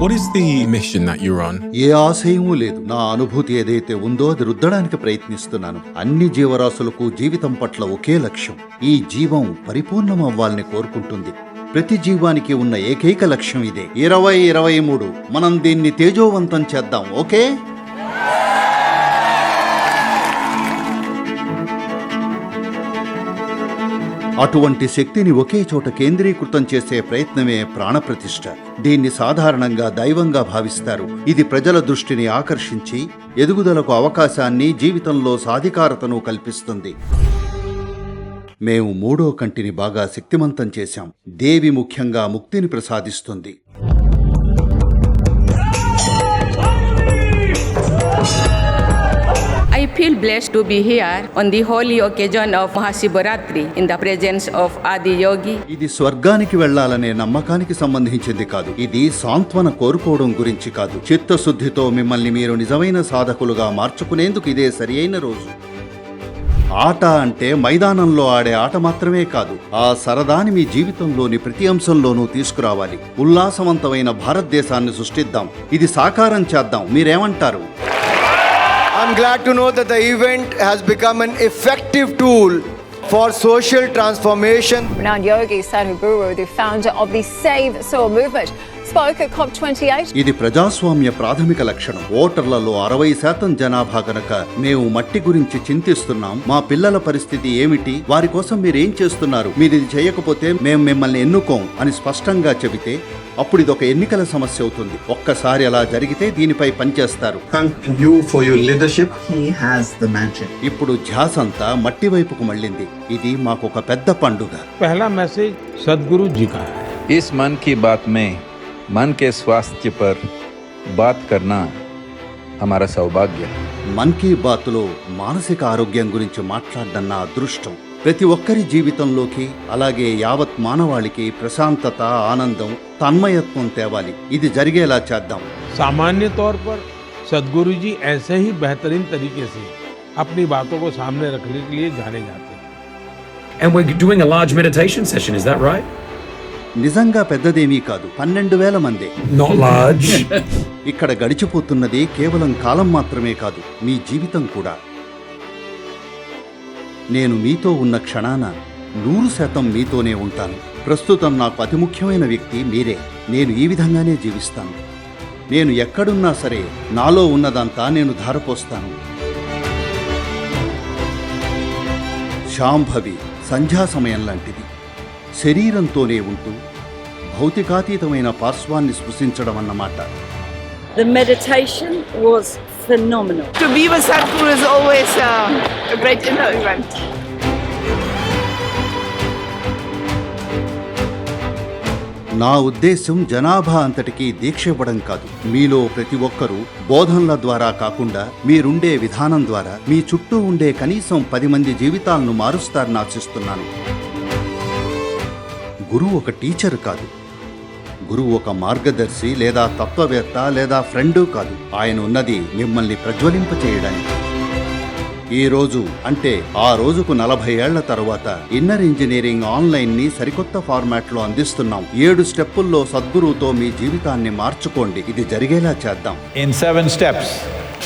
What is the mission that you're on? ఏ ఆశయమూ లేదు. నా అనుభూతి ఏదైతే ఉందో అది రుద్దడానికి ప్రయత్నిస్తున్నాను. అన్ని జీవరాశులకు జీవితం పట్ల ఒకే లక్ష్యం. ఈ జీవం పరిపూర్ణం అవ్వాలని కోరుకుంటుంది. ప్రతి జీవానికి ఉన్న ఏకైక లక్ష్యం ఇదే. ఇరవై ఇరవై మూడు. మనం దీన్ని తేజోవంతం చేద్దాం ఓకే? అటువంటి శక్తిని ఒకే చోట కేంద్రీకృతం చేసే ప్రయత్నమే ప్రాణప్రతిష్ఠ. దీన్ని సాధారణంగా దైవంగా భావిస్తారు. ఇది ప్రజల దృష్టిని ఆకర్షించి ఎదుగుదలకు అవకాశాన్ని జీవితంలో సాధికారతను కల్పిస్తుంది. మేము మూడో కంటిని బాగా శక్తిమంతం చేశాం. దేవి ముఖ్యంగా ముక్తిని ప్రసాదిస్తుంది. I feel blessed to be here on the holy occasion of Mahashivaratri in the presence of Adi Yogi. ఇది స్వర్గానికి వెళ్ళాలనే నమ్మకానికి సంబంధించింది కాదు. ఇది సాంత్వన కోరుకోవడం గురించి కాదు. చిత్తశుద్ధితో మిమ్మల్ని మీరు నిజమైన సాధకులుగా మార్చుకునేందుకు ఇదే సరియైన రోజు. ఆట అంటే మైదానంలో ఆడే ఆట మాత్రమే కాదు. ఆ సరదాని మీ జీవితంలోని ప్రతి అంశంలోనూ తీసుకురావాలి. ఉల్లాసవంతమైన భారతదేశాన్ని సృష్టిద్దాం. ఇది సాకారం చేద్దాం. మీరేమంటారు? I'm glad to know that the event has become an effective tool for social transformation. Renowned yogi Sadhguru, the founder of the Save Soul movement, ఇది ప్రజాస్వామ్య ప్రాథమిక లక్షణం. ఓటర్లలో అరవై శాతం జనాభా గనక మేము మట్టి గురించి చింతిస్తున్నాం. మా పిల్లల పరిస్థితి ఏమిటి? వారి కోసం మీరేం చేస్తున్నారు? మీరు ఇది చేయకపోతే మేము మిమ్మల్ని ఎన్నుకోం అని స్పష్టంగా చెబితే అప్పుడు ఇది ఒక ఎన్నికల సమస్య అవుతుంది. ఒక్కసారి అలా జరిగితే దీనిపై పనిచేస్తారు. ఇప్పుడు ధ్యాస అంతా మట్టి వైపుకు మళ్ళింది. ఇది మాకు ఒక పెద్ద పండుగ. పహలా మెసేజ్ సద్గురు జీ కా ఇస్ మన్ కీ బాత్ మే मन के स्वास्थ्य पर बात करना हमारा सौभाग्य है మన్ కీ బాత్లో మానసిక ఆరోగ్యం గురించి మాట్లాడడం నా అదృష్టం ప్రతి ఒక్కరి జీవితంలోకి అలాగే యావత్ మానవాళికి ప్రశాంతత ఆనందం తన్మయత్వం తేవాలి ఇది జరిగేలా చేద్దాం सामान्य तौर पर सदगुरु जी ऐसे ही बेहतरीन तरीके से अपनी बातों को सामने रखने के लिए जाने जाते हैं And we're doing a large meditation session, is that right? నిజంగా పెద్దదేమీ కాదు పన్నెండు వేల మందే. ఇక్కడ గడిచిపోతున్నది కేవలం కాలం మాత్రమే కాదు మీ జీవితం కూడా. నేను మీతో ఉన్న క్షణాన నూరు శాతం మీతోనే ఉంటాను. ప్రస్తుతం నాకు అతి ముఖ్యమైన వ్యక్తి మీరే. నేను ఈ విధంగానే జీవిస్తాను. నేను ఎక్కడున్నా సరే నాలో ఉన్నదంతా నేను ధారపోస్తాను. శాంభవి సంధ్యా సమయం లాంటిది. శరీరంతోనే ఉంటూ భౌతికాతీతమైన పార్శ్వాన్ని స్పృశించడం అన్నమాట The meditation was phenomenal. To be with Sadhguru is always uh, a great inner event. నా ఉద్దేశం జనాభా అంతటికీ దీక్ష ఇవ్వడం కాదు మీలో ప్రతి ఒక్కరూ బోధనల ద్వారా కాకుండా మీరుండే విధానం ద్వారా మీ చుట్టూ ఉండే కనీసం పది మంది జీవితాలను మారుస్తారని ఆశిస్తున్నాను గురువు ఒక టీచర్ కాదు. గురువు ఒక మార్గదర్శి లేదా తత్వవేత్త లేదా ఫ్రెండు కాదు. ఆయన ఉన్నది మిమ్మల్ని ప్రజ్వలింపచేయడానికి. ఈ రోజు అంటే ఆ రోజుకు నలభై ఏళ్ళ తరువాత ఇన్నర్ ఇంజనీరింగ్ ఆన్లైన్ని సరికొత్త ఫార్మాట్లో అందిస్తున్నాం. ఏడు స్టెప్పుల్లో సద్గురువుతో మీ జీవితాన్ని మార్చుకోండి. ఇది జరిగేలా చేద్దాం. In seven steps,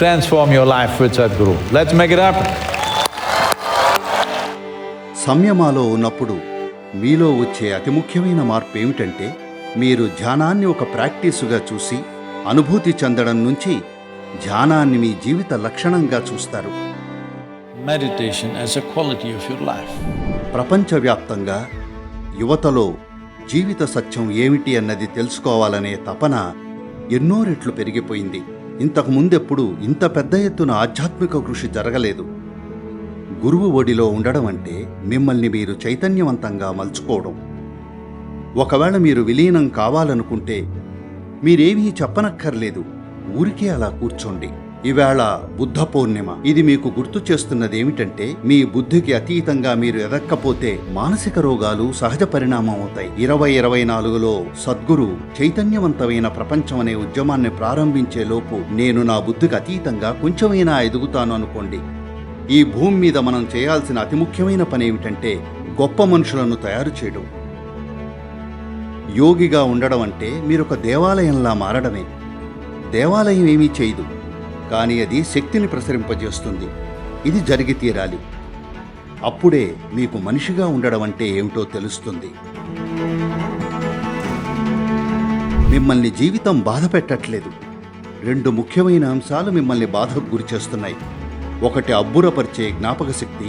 transform your life with Sadhguru. Let's make it happen. సంయమాలో ఉన్నప్పుడు మీలో వచ్చే అతి ముఖ్యమైన మార్పు ఏమిటంటే మీరు ధ్యానాన్ని ఒక ప్రాక్టీసుగా చూసి అనుభూతి చెందడం నుంచి ధ్యానాన్ని మీ జీవిత లక్షణంగా చూస్తారు. Quality of your life. ప్రపంచవ్యాప్తంగా యువతలో జీవిత సత్యం ఏమిటి అన్నది తెలుసుకోవాలనే తపన ఎన్నో రెట్లు పెరిగిపోయింది. ఇంతకు ముందెప్పుడు ఇంత పెద్ద ఎత్తున ఆధ్యాత్మిక కృషి జరగలేదు. గురువు ఒడిలో ఉండడం అంటే మిమ్మల్ని మీరు చైతన్యవంతంగా మలుచుకోవడం. ఒకవేళ మీరు విలీనం కావాలనుకుంటే మీరేమీ చెప్పనక్కర్లేదు. ఊరికే అలా కూర్చోండి. ఈవేళ బుద్ధ పౌర్ణిమ. ఇది మీకు గుర్తు చేస్తున్నది ఏమిటంటే మీ బుద్ధికి అతీతంగా మీరు ఎదక్కపోతే మానసిక రోగాలు సహజ పరిణామం అవుతాయి. ఇరవై ఇరవై నాలుగులో సద్గురు చైతన్యవంతమైన ప్రపంచం అనే ఉద్యమాన్ని ప్రారంభించే లోపు నేను నా బుద్ధికి అతీతంగా కొంచెమైనా ఎదుగుతాను అనుకోండి. ఈ భూమి మీద మనం చేయాల్సిన అతి ముఖ్యమైన పని ఏమిటంటే గొప్ప మనుషులను తయారు చేయడం. యోగిగా ఉండడం అంటే మీరొక దేవాలయంలా మారడమే. దేవాలయం ఏమీ చేయదు కానీ అది శక్తిని ప్రసరింపజేస్తుంది. ఇది జరిగి తీరాలి. అప్పుడే మీకు మనిషిగా ఉండడం అంటే ఏమిటో తెలుస్తుంది. మిమ్మల్ని జీవితం బాధ పెట్టట్లేదు రెండు ముఖ్యమైన అంశాలు మిమ్మల్ని బాధకు గురిచేస్తున్నాయి ఒకటి అబ్బురపరిచే జ్ఞాపక శక్తి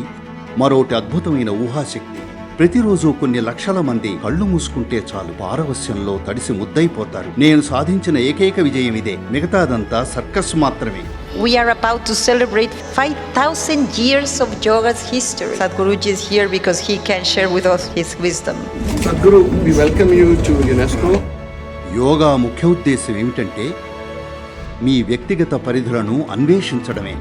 మరొకటి అద్భుతమైన ఊహాశక్తి ప్రతిరోజు కొన్ని లక్షల మంది కళ్ళు మూసుకుంటే చాలు పారవస్యంలో తడిసి ముద్దైపోతారు నేను సాధించిన ఏకైక విజయం ఇదే మిగతాదంతా సర్కస్ మాత్రమే We are about to celebrate 5,000 years of yoga's history. Sadhguruji is here because he can share with us his wisdom. Sadhguru, we welcome you to UNESCO. Yoga ముఖ్య ఉద్దేశం ఏమిటంటే మీ వ్యక్తిగత పరిధులను అన్వేషించడమే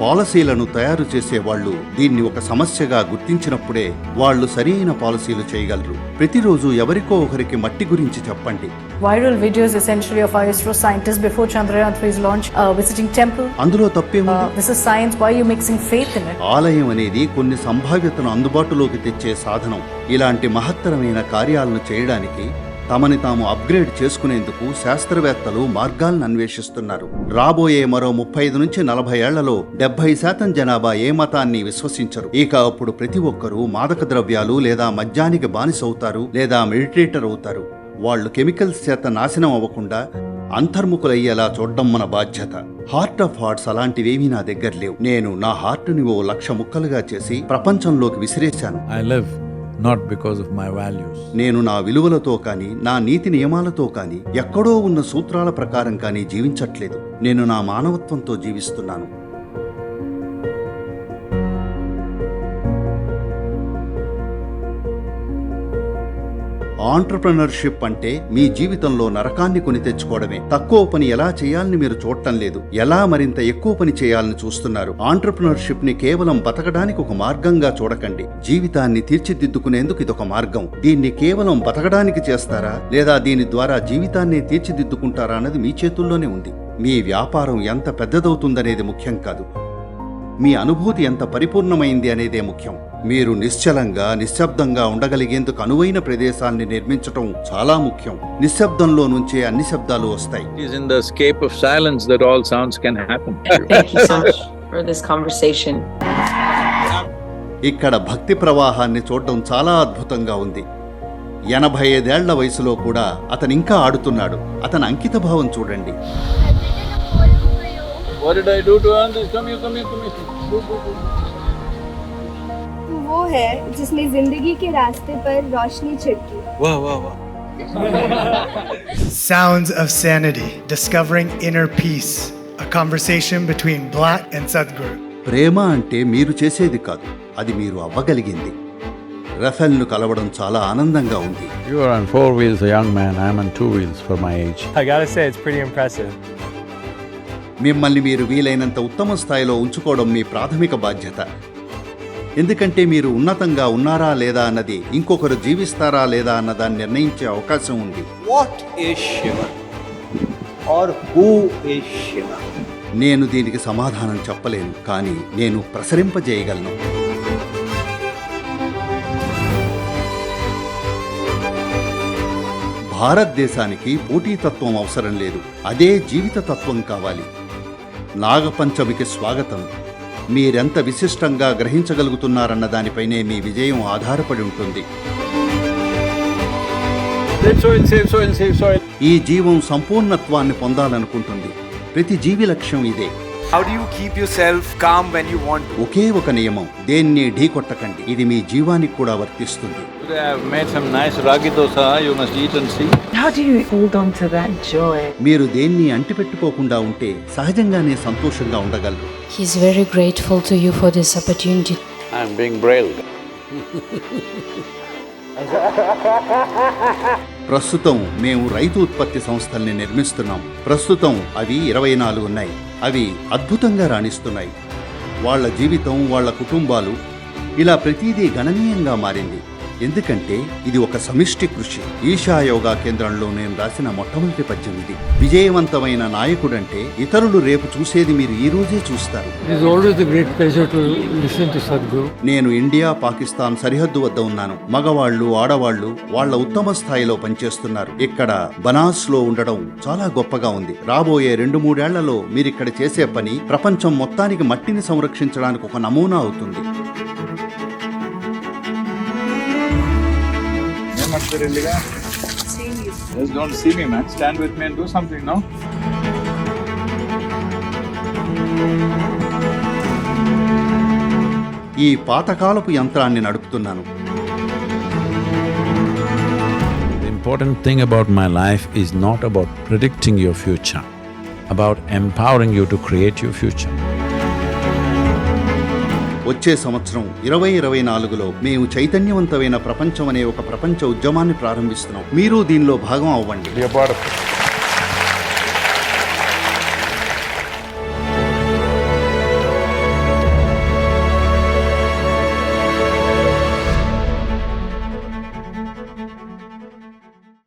పాలసీలను తయారు చేసే వాళ్ళు దీన్ని ఒక సమస్యగా గుర్తించినప్పుడే వాళ్ళు సరైన పాలసీలు చేయగలరు ప్రతిరోజు ఎవరికో ఒకరికి మట్టి గురించి చెప్పండి Viral videos essentially of our ISRO scientists before Chandrayaan 3's launch uh, visiting temple. అందులో తప్పేముంది this is science. Why are you mixing faith in it? ఆలయం అనేది కొన్ని సంభావ్యతను అందుబాటులోకి తెచ్చే సాధనం ఇలాంటి మహత్తరమైన కార్యాలను చేయడానికి తమని తాము అప్గ్రేడ్ చేసుకునేందుకు శాస్త్రవేత్తలు మార్గాలను అన్వేషిస్తున్నారు. రాబోయే మరో ముప్పై ఐదు నుంచి నలభై ఏళ్ళలో డెబ్బై శాతం జనాభా ఏ మతాన్ని విశ్వసించరు. ఇక అప్పుడు ప్రతి ఒక్కరూ మాదక ద్రవ్యాలు లేదా మద్యానికి బానిసవుతారు లేదా మెడిటేటర్ అవుతారు. వాళ్ళు కెమికల్స్ చేత నాశనం అవ్వకుండా అంతర్ముఖులయ్యేలా చూడడం మన బాధ్యత. హార్ట్ ఆఫ్ హార్ట్స్ అలాంటివేమీ నా దగ్గర లేవు. నేను నా హార్ట్ని ఓ లక్ష ముక్కలుగా చేసి ప్రపంచంలోకి విసిరేశాను. I love not because of my values నేను నా విలువలతో కానీ నా నీతి నియమాలతో కానీ ఎక్కడో ఉన్న సూత్రాల ప్రకారం కానీ జీవించట్లేదు. నేను నా మానవత్వంతో జీవిస్తున్నాను. ఆంటర్ప్రినర్షిప్ అంటే మీ జీవితంలో నరకాన్ని కొని తెచ్చుకోవడమే. తక్కువ పని ఎలా చేయాలని మీరు చూడటం లేదు. ఎలా మరింత ఎక్కువ పని చేయాలని చూస్తున్నారు? ఆంటర్ప్రినర్షిప్ని కేవలం బతకడానికి ఒక మార్గంగా చూడకండి. జీవితాన్ని తీర్చిదిద్దుకునేందుకు ఇదొక మార్గం. దీన్ని కేవలం బతకడానికి చేస్తారా? లేదా దీని ద్వారా జీవితాన్ని తీర్చిదిద్దుకుంటారా అన్నది మీ చేతుల్లోనే ఉంది. మీ వ్యాపారం ఎంత పెద్దదవుతుందనేది ముఖ్యం కాదు. మీ అనుభూతి ఎంత పరిపూర్ణమైంది అనేదే ముఖ్యం. మీరు నిశ్చలంగా నిశ్శబ్దంగా ఉండగలిగేందుకు అనువైన ప్రదేశాన్ని నిర్మించటం చాలా ముఖ్యం. నిశ్శబ్దంలో నుంచే అన్ని శబ్దాలు వస్తాయి. It is in the escape of silence that all sounds can happen. Thank you so much for this conversation. ఇక్కడ భక్తి ప్రవాహాన్ని చూడడం చాలా అద్భుతంగా ఉంది. ఎనభై ఐదేళ్ళ వయసులో కూడా అతను ఇంకా ఆడుతున్నాడు. అతని అంకిత భావం చూడండి. What did I do to earn this? Come here, come here, come here. Go, go, go. वो है जिसने जिंदगी के रास्ते पर रोशनी छिड़की Wow, wow, wow. Sounds of Sanity Discovering Inner Peace, a conversation between Black and Sadhguru. ప్రేమ అంటే మీరు చేసేది కాదు అది మీరు అవ్వగలిగింది రఫెల్ను కలవడం చాలా ఆనందంగా ఉంది You are on four wheels, a young man. I'm on two wheels for my age. I gotta say, it's pretty impressive. మిమ్మల్ని మీరు వీలైనంత ఉత్తమ స్థాయిలో ఉంచుకోవడం మీ ప్రాథమిక బాధ్యత. ఎందుకంటే మీరు ఉన్నతంగా ఉన్నారా లేదా అన్నది ఇంకొకరు జీవిస్తారా లేదా అన్నదాన్ని నిర్ణయించే అవకాశం ఉంది. Shiva? నేను దీనికి సమాధానం చెప్పలేను కానీ నేను ప్రసరింపజేయగలను. భారతదేశానికి పోటీతత్వం అవసరం లేదు అదే జీవిత తత్వం కావాలి. నాగపంచమికి స్వాగతం. మీరెంత విశిష్టంగా గ్రహించగలుగుతున్నారన్న దానిపైనే మీ విజయం ఆధారపడి ఉంటుంది. ఈ జీవం సంపూర్ణత్వాన్ని పొందాలనుకుంటుంది. ప్రతి జీవి లక్ష్యం ఇదే. How you keep you self calm when you want ఒకే ఒక నియమం దేన్ని ఢీ కొట్టకండి. ఇది మీ జీవానికి కూడా వర్తిస్తుంది. మీరు దేన్ని అంటిపెట్టుకోకుండా ఉంటే సహజంగానే సంతోషంగా ఉండగలరు. His very grateful to you for this opportunity I am being brave Ha ha ha ha ha ha! ప్రస్తుతం మేము రైతు ఉత్పత్తి సంస్థల్ని నిర్మిస్తున్నాం. ప్రస్తుతం అవి ఇరవై నాలుగు ఉన్నాయి. అవి అద్భుతంగా రాణిస్తున్నాయి. వాళ్ళ జీవితం వాళ్ళ కుటుంబాలు ఇలా ప్రతిదీ గణనీయంగా మారింది. ఎందుకంటే ఇది ఒక సమిష్టి కృషి. ఈశా యోగా కేంద్రంలో నేను రాసిన మొట్టమొదటి పద్యం ఇది. విజయవంతమైన నాయకుడంటే ఇతరులు రేపు చూసేది మీరు ఈ రోజే చూస్తారు. నేను ఇండియా పాకిస్తాన్ సరిహద్దు వద్ద ఉన్నాను. మగవాళ్ళు ఆడవాళ్ళు వాళ్ళ ఉత్తమ స్థాయిలో పనిచేస్తున్నారు. ఇక్కడ బనాస్లో ఉండడం చాలా గొప్పగా ఉంది. రాబోయే రెండు మూడేళ్ళలో మీరిక్కడ చేసే పని ప్రపంచం మొత్తానికి మట్టిని సంరక్షించడానికి ఒక నమూనా అవుతుంది. Just don't see me, man. Stand with me and do something, no? ఈ పాతకాలపు యంత్రాన్ని నడుపుతున్నాను The important thing about my life is not about predicting your future, about empowering you to create your future. వచ్చే సంవత్సరం ఇరవై ఇరవై నాలుగులో మేము చైతన్యవంతమైన ప్రపంచం అనే ఒక ప్రపంచ ఉద్యమాన్ని ప్రారంభిస్తున్నాం. మీరు దీనిలో భాగం అవ్వండి.